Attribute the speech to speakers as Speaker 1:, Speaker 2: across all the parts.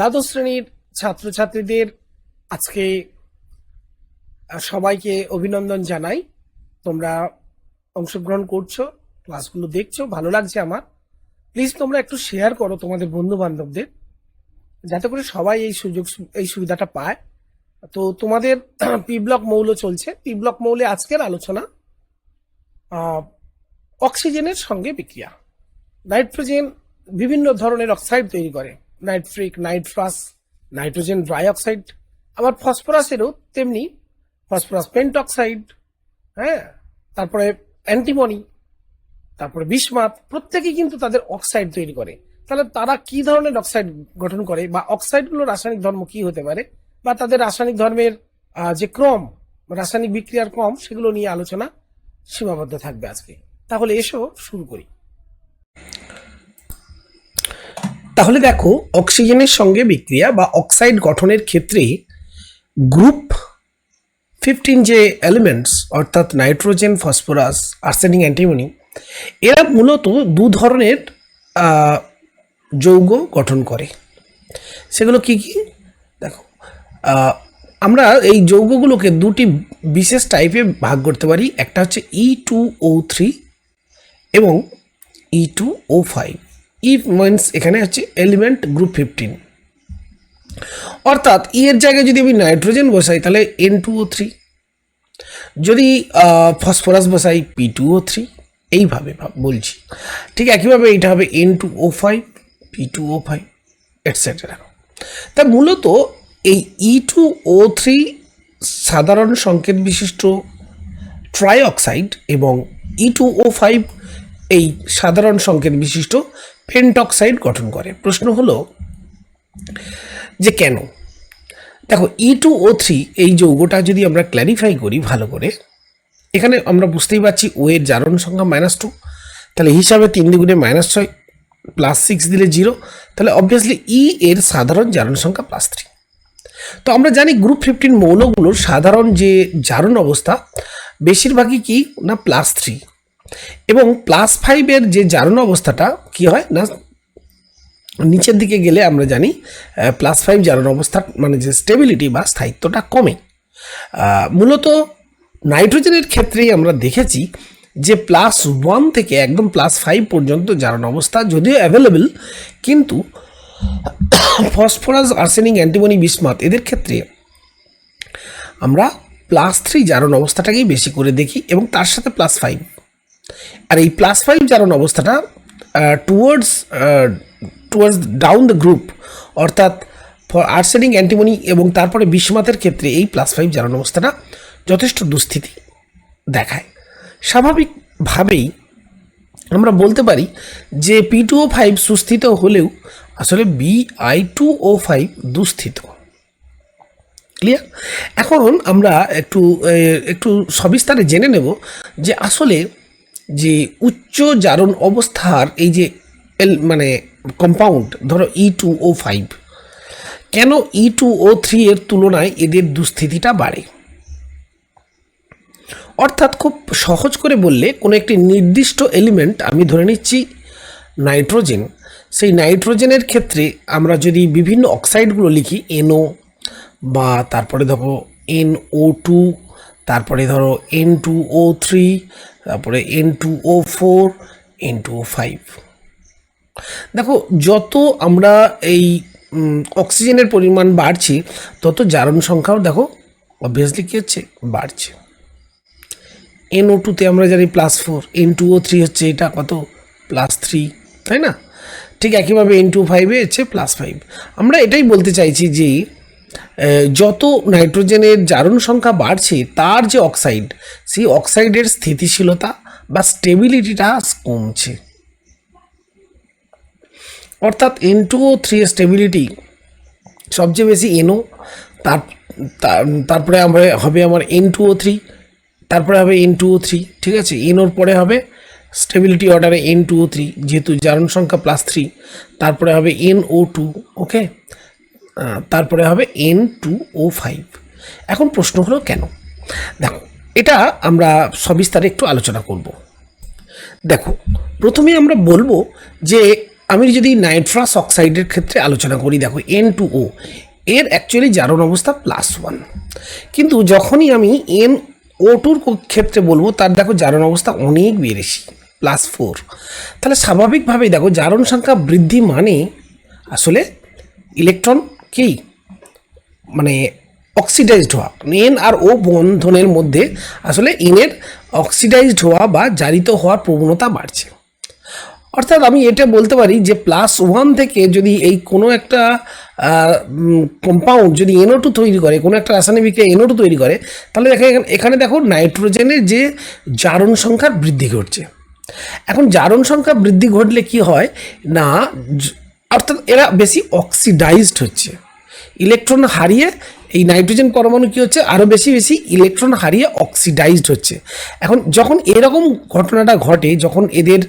Speaker 1: দ্বাদশ শ্রেণির ছাত্রছাত্রীদের আজকে সবাইকে অভিনন্দন জানাই। তোমরা অংশগ্রহণ করছ, ক্লাসগুলো দেখছ, ভালো লাগছে আমার। প্লিজ তোমরা একটু শেয়ার করো তোমাদের বন্ধু বান্ধবদের যাতে করে সবাই এই সুযোগ, এই সুবিধাটা পায়। তো তোমাদের পি ব্লক মৌল চলছে। পি ব্লক মৌলে আজকের আলোচনা অক্সিজেনের সঙ্গে বিক্রিয়া। নাইট্রোজেন বিভিন্ন ধরনের অক্সাইড তৈরি করে। Nitric nitrous nitrogen dry oxide আবার ফসফরাসেরও তেমনি, ফসফরাস পেন্টঅক্সাইড হ্যাঁ তারপরে অ্যান্টিমনি তারপরে বিসমাত প্রত্যেকেই কিন্তু তাদের অক্সাইড তৈরি করে। তাহলে তারা কি ধরনের অক্সাইড গঠন করে বা অক্সাইডগুলোর রাসায়নিক ধর্ম কি হতে পারে বা তাদের রাসায়নিক ধর্মের যে ক্রম, রাসায়নিক বিক্রিয়ার ক্রম, সেগুলো নিয়ে আলোচনা সীমাবদ্ধ থাকবে আজকে। তাহলে এসো শুরু করি। তাহলে দেখো, অক্সিজেনের সঙ্গে বিক্রিয়া বা অক্সাইড গঠনের ক্ষেত্রে গ্রুপ ফিফটিন যে এলিমেন্টস অর্থাৎ নাইট্রোজেন, ফসফরাস, আর্সেনিক, অ্যান্টিমনি, এরা মূলত দু ধরনের যৌগ গঠন করে। সেগুলো কি কি? দেখো আমরা এই যৌগগুলোকে দুটি বিশেষ টাইপে ভাগ করতে পারি। একটা হচ্ছে ই টু ও থ্রি এবং E two O five E means এখানে হচ্ছে এলিমেন্ট গ্রুপ ফিফটিন অর্থাৎ ই এর জায়গায় যদি আমি নাইট্রোজেন বসাই, তাহলে এন টু ও থ্রি যদি ফসফরাস বসাই পি টু ও থ্রি এইভাবে বলছি। ঠিক একইভাবে এটা হবে N two O five P two O five etcetera তা মূলত এই ই টু ও থ্রি সাধারণ সংকেত বিশিষ্ট ট্রাইঅক্সাইড এবং ই টু ও ফাইভ এই সাধারণ সংকেত বিশিষ্ট পেন্টক্সাইড গঠন করে। প্রশ্ন হলো যে কেন? দেখো ই টু ও থ্রি এই যৌগটা যদি আমরা ক্ল্যারিফাই করি ভালো করে, এখানে আমরা বুঝতেই পারছি ও এর জারণ সংখ্যা মাইনাস টু তাহলে হিসাবে তিন দ্বিগুণে মাইনাস ছয় প্লাস সিক্স দিলে জিরো তাহলে অবভিয়াসলি ই এর সাধারণ জারণ সংখ্যা প্লাস থ্রি তো আমরা জানি গ্রুপ ফিফটিন মৌলগুলোর সাধারণ যে জারণ অবস্থা, বেশিরভাগই কি? না প্লাস থ্রি এবং প্লাস ফাইভের যে জারণ অবস্থাটা, কি হয় না? নিচের দিকে গেলে আমরা জানি প্লাস ফাইভ জারণ অবস্থা মানে যে স্টেবিলিটি বা স্থায়িত্বটা কমে। মূলত নাইট্রোজেনের ক্ষেত্রেই আমরা দেখেছি যে প্লাস ওয়ান থেকে একদম প্লাস ফাইভ পর্যন্ত জারণ অবস্থা যদিও অ্যাভেলেবেল কিন্তু ফসফরাস আর্সেনিক অ্যান্টিমনি বিসমাত এদের ক্ষেত্রে আমরা প্লাস থ্রি জারণ অবস্থাটাকেই বেশি করে দেখি এবং তার সাথে প্লাস ফাইভ আর এই প্লাস ফাইভ জারণ অবস্থাটা towards towards down the group অর্থাৎ ফর আর্সেনিক অ্যান্টিমনি এবং তারপরে বিস্মাতের ক্ষেত্রে এই প্লাস ফাইভ জারণ অবস্থাটা যথেষ্ট দুস্থিতি দেখায়। স্বাভাবিকভাবেই আমরা বলতে পারি যে পি টু ও ফাইভ সুস্থিত হলেও আসলে B I two O five দুস্থিত। Clear এখন আমরা একটু একটু সবিস্তারে জেনে নেব যে আসলে যে উচ্চ জারণ অবস্থার এই যে এল মানে কম্পাউন্ড ধরো ই টু ও ফাইভ কেন ই টু ও থ্রি এর তুলনায় এদের দুস্থিতিটা বাড়ে? অর্থাৎ খুব সহজ করে বললে, কোনো একটি নির্দিষ্ট এলিমেন্ট আমি ধরে নিচ্ছি নাইট্রোজেন সেই নাইট্রোজেনের ক্ষেত্রে আমরা যদি বিভিন্ন অক্সাইডগুলো লিখি এনও বা তারপরে ধরো এন ও টু তারপরে ধরো এন টু ও থ্রি তারপরে N two O four N two O five দেখো, যত আমরা এই অক্সিজেনের পরিমাণ বাড়ছি, তত জারণ সংখ্যাও দেখো অবভিয়াসলি কী হচ্ছে? বাড়ছে। এন ও টুতে আমরা জানি plus four N two O three হচ্ছে এটা, কত? প্লাস থ্রি তাই না? ঠিক একইভাবে এন টু ফাইভে হচ্ছে প্লাস ফাইভ আমরা এটাই বলতে চাইছি যে যত নাইট্রোজেনের জারণ সংখ্যা বাড়ছে, তার যে অক্সাইড, সেই অক্সাইডের স্থিতিশীলতা বা স্টেবিলিটিটা কমছে। অর্থাৎ N two O three stability সবচেয়ে বেশি এনও তার, তার- তারপরে আমরা, হবে আমার এন টু ও থ্রি তারপরে হবে এন টু ও থ্রি ঠিক আছে? এনওর পরে হবে স্টেবিলিটি অর্ডারে এন টু ও থ্রি যেহেতু জারণ সংখ্যা প্লাস থ্রি তারপরে হবে এন ও টু ওকে তারপরে হবে এন টু ও ফাইভ এখন প্রশ্ন হলো কেন? দেখো, এটা আমরা সবিস্তারে একটু আলোচনা করব। দেখো, প্রথমে আমরা বলব যে আমি যদি নাইট্রাস অক্সাইডের ক্ষেত্রে আলোচনা করি, দেখো এন টু ও এর অ্যাকচুয়ালি জারণ অবস্থা প্লাস ওয়ান কিন্তু যখনই আমি এন ও টুর ক্ষেত্রে বলব, তার দেখো জারণ অবস্থা অনেক বেশি প্লাস ফোর তাহলে স্বাভাবিকভাবেই দেখো জারণ সংখ্যা বৃদ্ধি মানে আসলে ইলেকট্রন কি মানে অক্সিডাইজড হওয়া এন আর ও বন্ধনের মধ্যে আসলে এনের অক্সিডাইজড হওয়া বা জারিত হওয়ার প্রবণতা বাড়ছে। অর্থাৎ আমি এটা বলতে পারি যে প্লাস ওয়ান থেকে যদি এই কোনো একটা কম্পাউন্ড যদি এনও টু তৈরি করে, কোনো একটা রাসায়নিক বিক্রিয়া এনও টু তৈরি করে, তাহলে দেখো এখানে- দেখো নাইট্রোজেনের যে জারণ সংখ্যার বৃদ্ধি ঘটছে। এখন জারণ সংখ্যা বৃদ্ধি ঘটলে কি হয়? না অর্থাৎ এরা বেশি অক্সিডাইজড হচ্ছে। ইলেকট্রন হারিয়ে এই নাইট্রোজেন পরমাণু কী হচ্ছে? আরও বেশি বেশি ইলেকট্রন হারিয়ে অক্সিডাইজড হচ্ছে। এখন যখন এরকম ঘটনাটা ঘটে, যখন এদের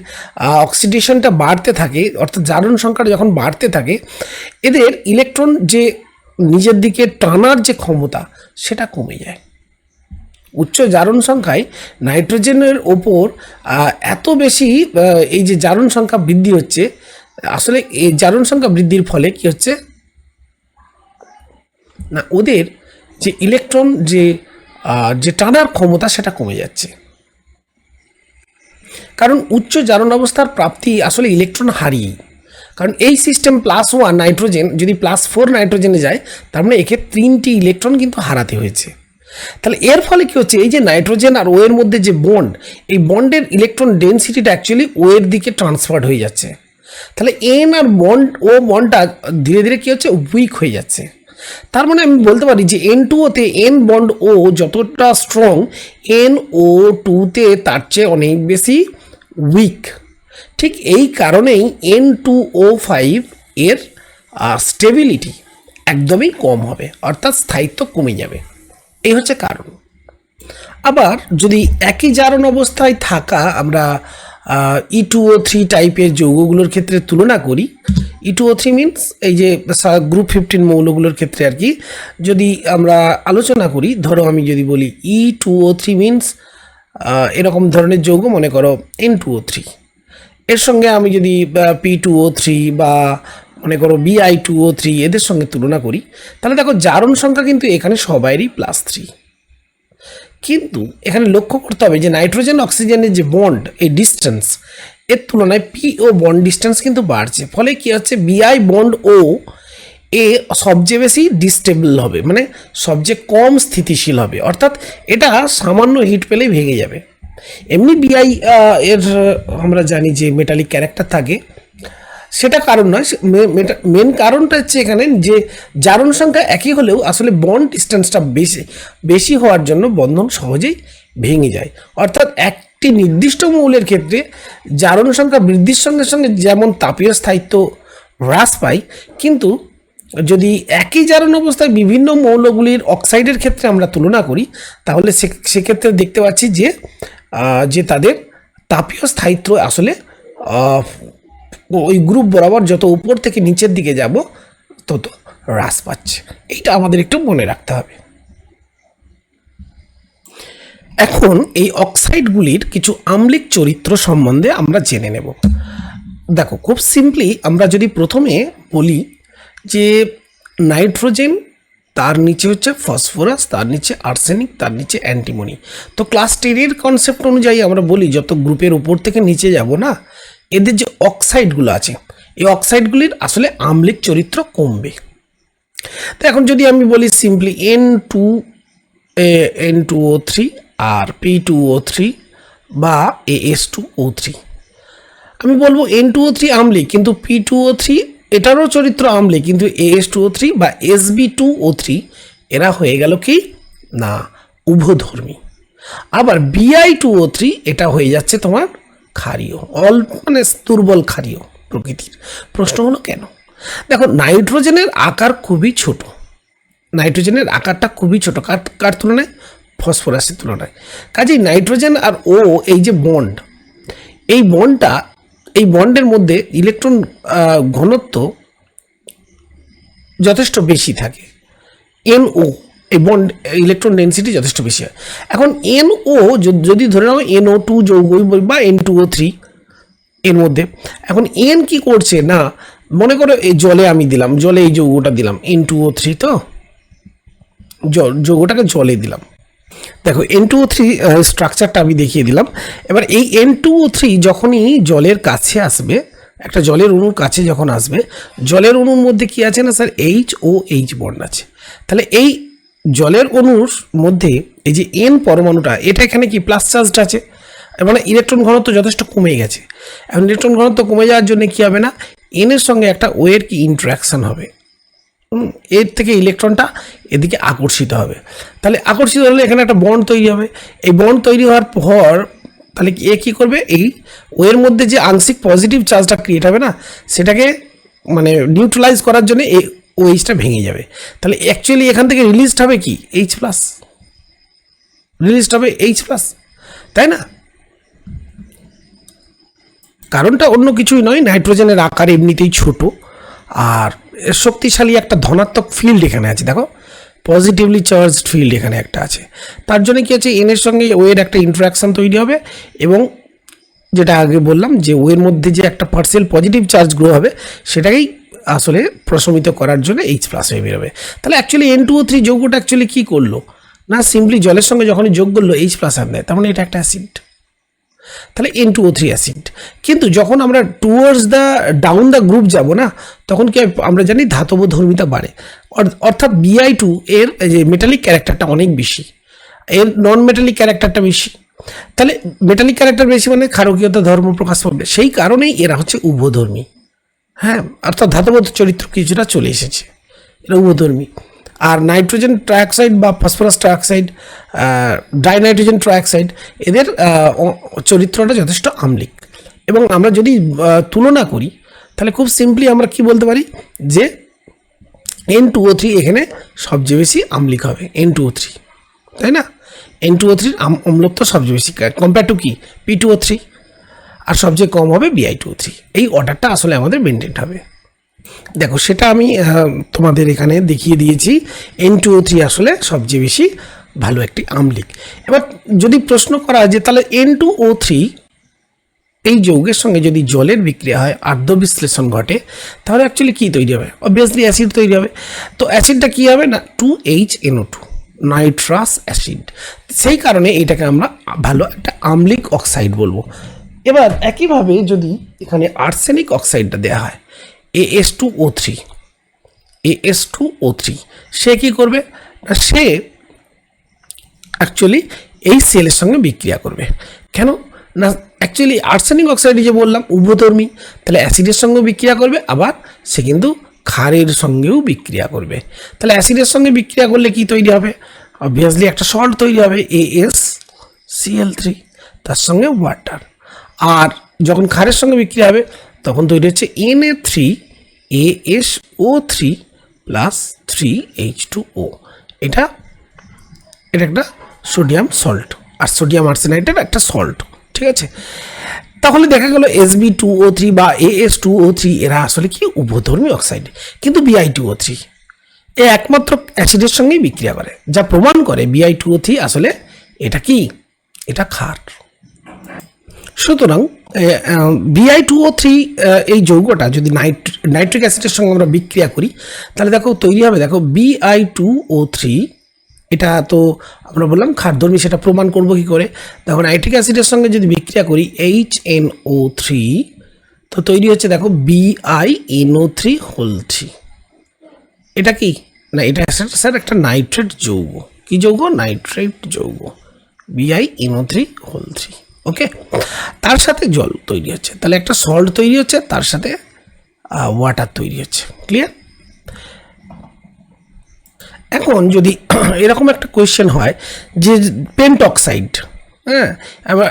Speaker 1: অক্সিডেশনটা বাড়তে থাকে, অর্থাৎ জারণ সংখ্যাটা যখন বাড়তে থাকে, এদের ইলেকট্রন যে নিজের দিকে টানার যে ক্ষমতা, সেটা কমে যায়। উচ্চ জারণ সংখ্যায় নাইট্রোজেনের ওপর এত বেশি এই যে জারণ সংখ্যা বৃদ্ধি হচ্ছে আসলে এই জারণ সংখ্যা বৃদ্ধির ফলে কি হচ্ছে? না, ওদের যে ইলেকট্রন যে যে টানার ক্ষমতা সেটা কমে যাচ্ছে। কারণ উচ্চ জারণ অবস্থার প্রাপ্তি আসলে ইলেকট্রন হারিয়ে কারণ এই সিস্টেম প্লাস ওয়ান নাইট্রোজেন যদি প্লাস ফোর নাইট্রোজেনে যায়, তার মানে একে তিনটি ইলেকট্রন কিন্তু হারাতে হয়েছে। তাহলে এর ফলে কি হচ্ছে? এই যে নাইট্রোজেন আর ওয়ের মধ্যে যে বন্ড, এই বন্ডের ইলেকট্রন ডেনসিটিটা অ্যাকচুয়ালি ওয়ের দিকে ট্রান্সফার্ড হয়ে যাচ্ছে। তাহলে এন আর বন্ড ও বন্ডটা ধীরে ধীরে কী হচ্ছে? উইক হয়ে যাচ্ছে। তার মানে আমি বলতে পারি যে এন টু ওতে এন বন্ড ও যতটা স্ট্রং এন ও টুতে তার চেয়ে অনেক বেশি উইক ঠিক এই কারণেই এন টু ও ফাইভ এর স্টেবিলিটি একদমই কম হবে, অর্থাৎ স্থায়িত্ব কমে যাবে। এই হচ্ছে কারণ। আবার যদি একই জারণ অবস্থায় থাকা আমরা ই টু ও থ্রি টাইপের যৌগগুলোর ক্ষেত্রে তুলনা করি। E two O three means এই যে গ্রুপ ফিফটিন মৌলগুলোর ক্ষেত্রে আর কি, যদি আমরা আলোচনা করি, ধরো আমি যদি বলি E two O three means এরকম ধরনের যৌগ, মনে করো এন টু ও থ্রি এর সঙ্গে আমি যদি পি টু ও থ্রি বা মনে করো বিআই টু ও থ্রি এদের সঙ্গে তুলনা করি, তাহলে দেখো জারণ সংখ্যা কিন্তু এখানে সবাইরই প্লাস থ্রি কিন্তু এখানে লক্ষ্য করতে হবে যে নাইট্রোজেন অক্সিজেনের যে বন্ড, এই ডিস্টেন্স এর তুলনায় পি ও বন্ড ডিস্টেন্স কিন্তু বাড়ছে। ফলে কি হচ্ছে? বিআই বন্ড ও এ সবচেয়ে বেশি ডিস্টেবল হবে মানে সবচেয়ে কম স্থিতিশীল হবে। অর্থাৎ এটা সামান্য হিট পেলেই ভেঙে যাবে। এমনি বিআই এর আমরা জানি যে মেটালিক ক্যারেক্টার থাকে। সেটা কারণ নয় মেন কারণটা হচ্ছে এখানে যে জারণ সংখ্যা একই হলেও আসলে বন্ড ডিস্টেন্সটা বেশি বেশি হওয়ার জন্য বন্ধন সহজেই ভেঙে যায়। অর্থাৎ একটি নির্দিষ্ট মৌলের ক্ষেত্রে জারণ সংখ্যা বৃদ্ধির সঙ্গে সঙ্গে যেমন তাপীয় স্থায়িত্ব হ্রাস পায়, কিন্তু যদি একই জারণ অবস্থায় বিভিন্ন মৌলগুলির অক্সাইডের ক্ষেত্রে আমরা তুলনা করি, তাহলে সেক্ষেত্রে দেখতে পাচ্ছি যে যে তাদের তাপীয় স্থায়িত্ব আসলে ওই গ্রুপ বরাবর যত উপর থেকে নিচের দিকে যাব, তত হ্রাস পাচ্ছে। এইটা আমাদের একটু মনে রাখতে হবে। এখন এই অক্সাইডগুলির কিছু আম্লিক চরিত্র সম্বন্ধে আমরা জেনে নেব। দেখো, খুব সিম্পলি আমরা যদি প্রথমে বলি যে নাইট্রোজেন, তার নিচে হচ্ছে ফসফরাস, তার নিচে আর্সেনিক, তার নিচে অ্যান্টিমনি। তো ক্লাস টেনের কনসেপ্ট অনুযায়ী আমরা বলি, যত গ্রুপের উপর থেকে নিচে যাব না এদের যে অক্সাইডগুলো আছে, এই অক্সাইডগুলির আসলে আম্লিক চরিত্র কমবে। তো এখন যদি আমি বলি simply N two N two O three আর পি টু ও থ্রি বা A S two O three আমি বলব এন টু ও থ্রি আমলি কিন্তু পি টু ও থ্রি এটারও চরিত্র আমলি কিন্তু A S two O three বা S B two O three এরা হয়ে গেল কি? না, উভধর্মী। আবার বিআই টু ও থ্রি এটা হয়ে যাচ্ছে তোমার ক্ষারীয় অল মানে দুর্বল ক্ষারীয় প্রকৃতির। প্রশ্ন হলো কেন? দেখো, নাইট্রোজেনের আকার খুবই ছোট। নাইট্রোজেনের আকারটা খুবই ছোট। কার কার তুলনায়? ফসফরাসের তুলনায়। কাজেই নাইট্রোজেন আর ও এই যে বন্ড, এই বন্ডটা, এই বন্ডের মধ্যে ইলেকট্রন ঘনত্ব যথেষ্ট বেশি থাকে। এন ও এই বন্ড ইলেকট্রন ডেন্সিটি যথেষ্ট বেশি হয়। এখন এন ও যদি ধরে নাও এন ও টু যৌগ বা এন টু ও থ্রি এর মধ্যে, এখন এন কি করছে? না, মনে করো এই জলে আমি দিলাম, জলে এই যৌগটা দিলাম এন টু ও থ্রি তো? যৌগটাকে জলে দিলাম। দেখো এন টু ও থ্রি স্ট্রাকচারটা আমি দেখিয়ে দিলাম। এবার এই এন টু ও থ্রি যখনই জলের কাছে আসবে, একটা জলের অণুর কাছে যখন আসবে, জলের অণুর মধ্যে কি আছে না sir? H O H bond আছে। তাহলে এই জলের অণুর মধ্যে এই যে এন পরমাণুটা, এটা এখানে কি প্লাস চার্জড আছে? মানে ইলেকট্রন ঘনত্ব যথেষ্ট কমে গেছে। এখন ইলেকট্রন ঘনত্ব কমে যাওয়ার জন্য কি হবে না? এনের সঙ্গে একটা ওয়ের কি ইন্টারাকশন হবে? এর থেকে ইলেকট্রনটা এদিকে আকর্ষিত হবে। তাহলে আকর্ষিত হলে এখানে একটা বন্ড তৈরি হবে। এই বন্ড তৈরি হওয়ার পর তাহলে এ কী করবে? এই ওয়ের মধ্যে যে আংশিক পজিটিভ চার্জটা ক্রিয়েট হবে না, সেটাকে মানে নিউট্রালাইজ করার জন্য এই ওএইচটা ভেঙে যাবে। তাহলে অ্যাকচুয়ালি এখান থেকে রিলিজড হবে কি? এইচ প্লাস রিলিজড হবে এইচ প্লাস তাই না? কারণটা অন্য কিছুই নয়, নাইট্রোজেনের আকার এমনিতেই ছোট। আর শক্তিশালী একটা ধনাত্মক ফিল্ড এখানে আছে, দেখো। পজিটিভলি চার্জড ফিল্ড এখানে একটা আছে। তার জন্য কি আছে? এনের সঙ্গে ওয়ের একটা ইন্টারাকশন তৈরি হবে এবং যেটা আগে বললাম যে ওয়ের মধ্যে যে একটা পার্সেল পজিটিভ চার্জ গ্রো হবে, সেটাকেই আসলে প্রশমিত করার জন্য এইচ প্লাস হয়ে বেরোবে। তাহলে actually N two O three যৌগটা actually কী করল? না সিম্পলি জলের সঙ্গে যখনই যোগ করল এইচ প্লাস আর দেয় তার মানে এটা একটা অ্যাসিড তাহলে N two O three acid কিন্তু যখন আমরা towards the down the group যাব না, তখন কি আমরা জানি ধাতব ধর্মিতা বাড়ে। অর- অর্থাৎ বিআই টু এর যে মেটালিক ক্যারেক্টারটা অনেক বেশি। এর নন মেটালিক ক্যারেক্টারটা বেশি। তাহলে মেটালিক ক্যারেক্টার বেশি মানে ক্ষারকীয়তা ধর্ম প্রকাশ পাবে। সেই কারণেই এরা হচ্ছে উভধর্মী। হ্যাঁ অর্থাৎ ধাতব চরিত্র কিছুটা চলে এসেছে। এরা উভধর্মী। আর নাইট্রোজেন ট্রাইঅক্সাইড বা ফসফরাস ট্রাইঅক্সাইড ডাইনাইট্রোজেন ট্রাইঅক্সাইড, এদের চরিত্রটা যথেষ্ট আম্লিক। এবং আমরা যদি তুলনা করি, তাহলে খুব সিম্পলি আমরা কি বলতে পারি? যে এন টু ও থ্রি এখানে সবচেয়ে বেশি আম্লিক হবে এন টু ও থ্রি তাই না? এন টু ও থ্রির অম্লত্ব সবচেয়ে বেশি। কম্পেয়ার টু কি? পি টু ও থ্রি আর সবচেয়ে কম হবে বিআই টু থ্রি এই অর্ডারটা আসলে আমাদের মেনটেন হবে। দেখো, সেটা আমি তোমাদের এখানে দেখিয়ে দিয়েছি। এন টু থ্রি আসলে সবচেয়ে বেশি ভালো একটি আমলিক। এবার যদি প্রশ্ন করা যে তাহলে এন টু ও থ্রি এই যৌগের সঙ্গে যদি জলের বিক্রিয়া হয় আর্দ্র বিশ্লেষণ ঘটে, তাহলে অ্যাকচুয়ালি কী তৈরি হবে? অবভিয়াসলি অ্যাসিড তৈরি হবে। তো অ্যাসিডটা কী হবে না? Two H NO two nitrous acid সেই কারণে এটাকে আমরা ভালো একটা আম্লিক অক্সাইড বলব। এবার একইভাবে যদি এখানে আর্সেনিক অক্সাইডটা দেওয়া হয় A S two O three A S two O three সে কী করবে? না, সে অ্যাকচুয়ালি এই সেলের সঙ্গে বিক্রিয়া করবে। কেন? না অ্যাকচুয়ালি আর্সেনিক অক্সাইড যে বললাম উভধর্মী তাহলে অ্যাসিডের সঙ্গেও বিক্রিয়া করবে, আবার সে কিন্তু ক্ষারের সঙ্গেও বিক্রিয়া করবে। তাহলে অ্যাসিডের সঙ্গে বিক্রিয়া করলে কি তৈরি হবে? অবভিয়াসলি একটা সল্ট তৈরি হবে এ এস সিএল থ্রি তার সঙ্গে ওয়াটার আর যখন ক্ষারের সঙ্গে বিক্রিয়া হবে, তখন তৈরি হচ্ছে N A three A S O three plus three H two O এটা এটা একটা সোডিয়াম সল্ট আর সোডিয়াম আর্সেনাইটের একটা সল্ট ঠিক আছে? তাহলে দেখা গেল S B two O three বা A S two O three এরা আসলে কি উভধর্মী অক্সাইড কিন্তু বিআই টু ও থ্রি এ একমাত্র অ্যাসিডের সঙ্গেই বিক্রিয়া করে, যা প্রমাণ করে বিআই টু ও থ্রি আসলে এটা কি? এটা ক্ষার। সুতরাং বিআই টু ও থ্রি এই যৌগটা যদি নাইট নাইট্রিক অ্যাসিডের সঙ্গে আমরা বিক্রিয়া করি, তাহলে দেখো তৈরি হবে, দেখো বিআই টু ও থ্রি এটা তো আমরা বললাম খাদ্যর্মী, সেটা প্রমাণ করব কি করে? দেখো নাইট্রিক অ্যাসিডের সঙ্গে যদি বিক্রিয়া করি এইচ এন ও থ্রি তো তৈরি হচ্ছে দেখো বিআই এনও থ্রি হোল থ্রি এটা কি? না, এটা স্যার- একটা নাইট্রেট যৌগ। কি যৌগ? নাইট্রেট যৌগ। B I NO three whole three okay তার সাথে জল তৈরি হচ্ছে। তাহলে একটা সল্ট তৈরি হচ্ছে, তার সাথে ওয়াটার তৈরি হচ্ছে। ক্লিয়ার এখন যদি এরকম একটা কোয়েশ্চেন হয় যে পেন্ট অক্সাইড হ্যাঁ?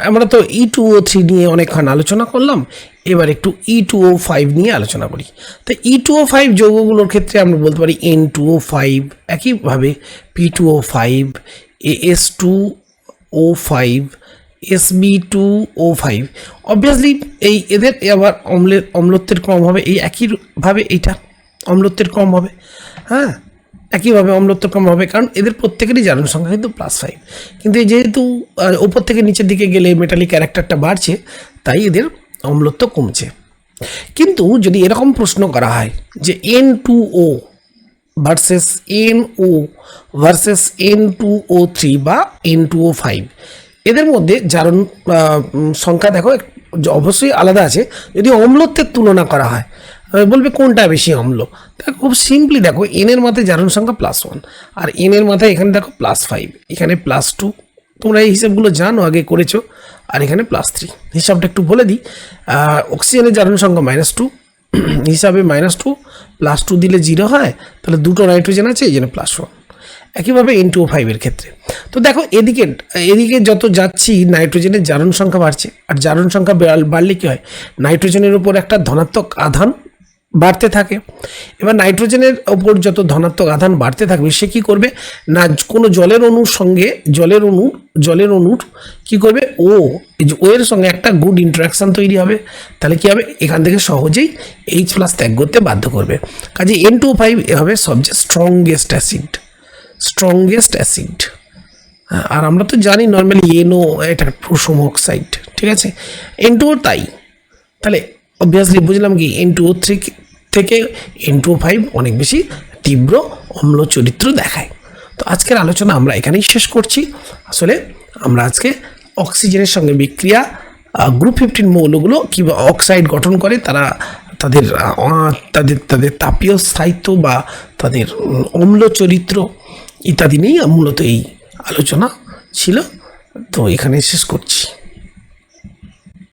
Speaker 1: আমরা- তো ই টু ও থ্রি নিয়ে অনেকক্ষণ আলোচনা করলাম, এবার একটু ই টু ও ফাইভ নিয়ে আলোচনা করি। তো ই টু ও ফাইভ যৌগগুলোর ক্ষেত্রে আমরা বলতে পারি এন টু ও ফাইভ একইভাবে P two O five A S two O five S B two O five obviously এই এদের আবার অম্লের অম্লত্বের ক্রম হবে। এই একইভাবে এইটা অম্লত্বের ক্রম হবে। হ্যাঁ? একইভাবে অম্লত্ব কম হবে। কারণ এদের প্রত্যেকেরই জারণ সংখ্যা কিন্তু প্লাস ফাইভ কিন্তু যেহেতু ওপর থেকে নিচের দিকে গেলে মেটালিক ক্যারেক্টারটা বাড়ছে, তাই এদের অম্লত্ব কমছে। কিন্তু যদি এরকম প্রশ্ন করা হয় যে N two O versus N O versus N two O three বা এন টু ও ফাইভ এদের মধ্যে জারণ সংখ্যা দেখো অবশ্যই আলাদা আছে। যদি অম্লত্বের তুলনা করা হয় বলবে কোনটা বেশি অম্ল? খুব সিম্পলি দেখো এনের মাথায় জারণ সংখ্যা প্লাস ওয়ান আর এনের মাথায় এখানে দেখো প্লাস ফাইভ এখানে প্লাস টু তোমরা এই হিসাবগুলো জানো, আগে করেছ, আর এখানে প্লাস থ্রি হিসাবটা একটু বলে দিই অক্সিজেনের জারণ সংখ্যা মাইনাস টু হিসাবে মাইনাস টু প্লাস টু দিলে জিরো হয়, তাহলে দুটো নাইট্রোজেন আছে, এই জন্য প্লাস ওয়ান একইভাবে এন টু ফাইভের ক্ষেত্রে। তো দেখো, এদিকে এদিকে যত যাচ্ছি নাইট্রোজেনের জারণ সংখ্যা বাড়ছে। আর জারণ সংখ্যা বাড়- বাড়লে কী হয়? নাইট্রোজেনের উপর একটা ধনাত্মক আধান বাড়তে থাকে। এবার নাইট্রোজেনের ওপর যত ধনাত্মক আধান বাড়তে থাকবে, সে কি করবে? না, কোনো জলের অণুর সঙ্গে, জলের অণু, জলের অণুর কি করবে? ও ও এর সঙ্গে একটা গুড ইন্টারাকশান তৈরি হবে। তাহলে কি হবে? এখান থেকে সহজেই এইচ প্লাস ত্যাগ করতে বাধ্য করবে। কাজে এন টু ফাইভ হবে সবচেয়ে স্ট্রংগেস্ট অ্যাসিড স্ট্রংগেস্ট অ্যাসিড আর আমরা তো জানি নর্মালি এনও এটা প্রোসোম অক্সাইড ঠিক আছে? এন টুও তাই। তাহলে অবভিয়াসলি বুঝলাম কি এন টু থ্রি থেকে এন টু ফাইভ অনেক বেশি তীব্র অম্ল চরিত্র দেখায়। তো আজকের আলোচনা আমরা এখানেই শেষ করছি। আসলে আমরা আজকে অক্সিজেনের সঙ্গে বিক্রিয়া গ্রুপ ফিফটিন মৌলগুলো কীভাবে অক্সাইড গঠন করে, তারা তাদের তাদের তাদের তাপীয় স্থায়িত্ব বা তাদের অম্ল চরিত্র ইত্যাদি নিয়েই মূলত এই আলোচনা ছিল। তো এখানে শেষ করছি।